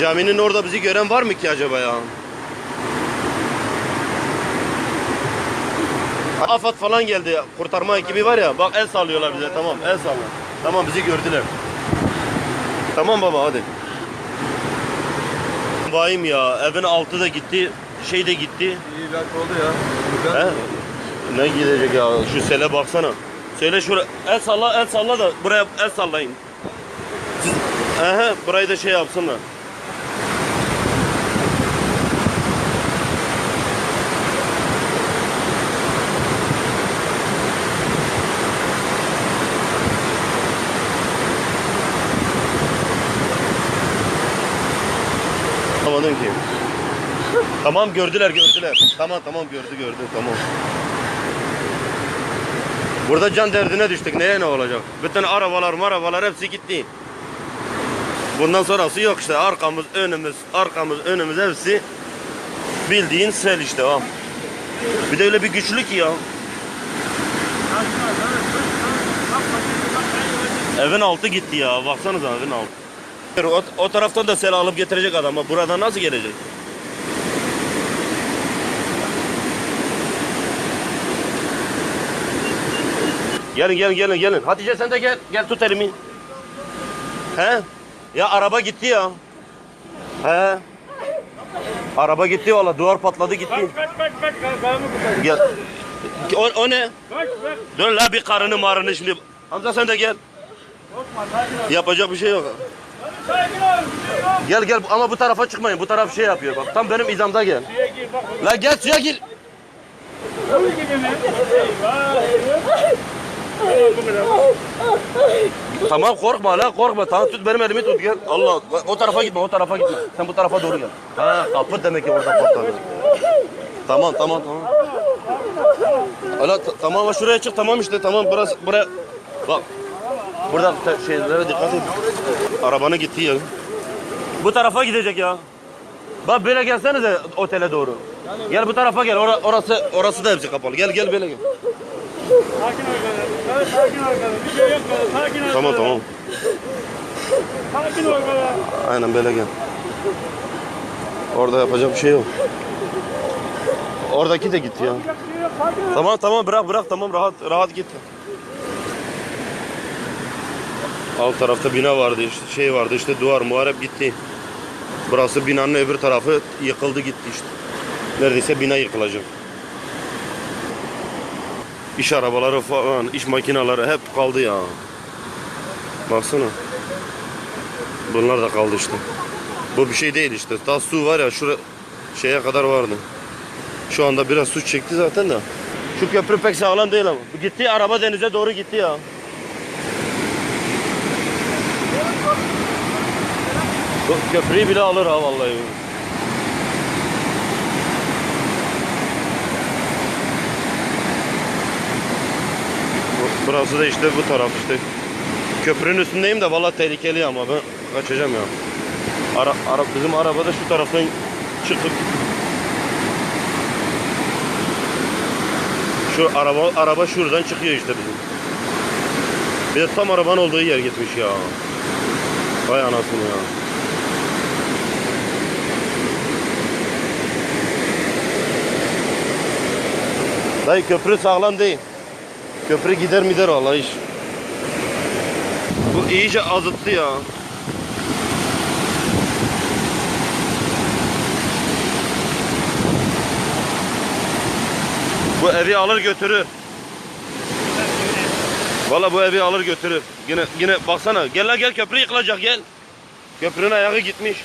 Caminin orada bizi gören var mı ki acaba ya? Afat falan geldi. Kurtarma ekibi var ya. Bak el sallıyorlar bize. Tamam el salla. Tamam bizi gördüler. Tamam baba hadi. Vahim ya. Evin altı da gitti. Şey de gitti. İyi dakika oldu ya. He? Ne gidecek ya? Şu sele baksana. Söyle şuraya. El salla el salla da buraya el sallayın. Siz, Ehe, burayı da şey yapsınlar. Anlamadım ki. Tamam gördüler gördüler. Tamam tamam gördü gördü tamam. Burada can derdine düştük. Neye ne olacak? Bütün arabalar marabalar hepsi gitti. Bundan sonrası yok işte. Arkamız, önümüz, arkamız, önümüz hepsi bildiğin sel işte ha. Bir de öyle bir güçlü ki ya. Evin altı gitti ya. Baksanıza evin altı. O, o taraftan da sel alıp getirecek adam. ama Buradan nasıl gelecek? Gelin gelin gelin gelin. Hatice sen de gel. Gel tut elimi. He? Ya araba gitti ya. He? Araba gitti valla. Duvar patladı gitti. Kaç kaç kaç kaç. Gel. O, o ne? Kaç kaç. Dur la bir karını marını şimdi. Hamza sen de gel. Korkma. Yapacak bir şey yok. Gel gel ama bu tarafa çıkmayın. Bu taraf şey yapıyor bak. Tam benim izamda gel. La gel suya gir. Tamam korkma la korkma. Tamam tut benim elimi tut gel. Allah o tarafa gitme o tarafa gitme. Sen bu tarafa doğru gel. Ha kapı demek ki orada patladı. Tamam tamam tamam. Ala tamam ama şuraya çık tamam işte tamam burası buraya. Bak. Burada şeylere dikkat et. Arabanı gitti ya. Bu tarafa gidecek ya. Bak böyle gelsenize otele doğru. Gel bu tarafa gel. Ora- orası orası da hepsi kapalı. Gel gel böyle gel. Sakin ol kadar. Evet, sakin ol kadar. Bir şey yok kadar. Sakin ol Tamam tamam. Sakin ol kadar. Aynen böyle gel. Orada yapacak bir şey yok. Oradaki de gitti ya. Şey. Tamam tamam bırak bırak tamam rahat rahat git. Alt tarafta bina vardı işte şey vardı işte duvar muharep gitti. Burası binanın öbür tarafı yıkıldı gitti işte. Neredeyse bina yıkılacak. İş arabaları falan, iş makineleri hep kaldı ya. Baksana. Bunlar da kaldı işte. Bu bir şey değil işte. Daha su var ya şura şeye kadar vardı. Şu anda biraz su çekti zaten de. Şu köprü pek sağlam değil ama. Gitti araba denize doğru gitti ya. Köprüyü bile alır ha vallahi. Bu- Burası da işte bu taraf işte. Köprünün üstündeyim de vallahi tehlikeli ama ben kaçacağım ya. Ara, ara, bizim araba da şu taraftan çıkıp Şu araba araba şuradan çıkıyor işte bizim. Bir de tam arabanın olduğu yer gitmiş ya. Vay anasını ya. Dayı köprü sağlam değil. Köprü gider mider vallahi iş. Bu iyice azıttı ya. Bu evi alır götürür. Valla bu evi alır götürür. Yine yine baksana. Gel la gel köprü yıkılacak gel. Köprünün ayağı gitmiş.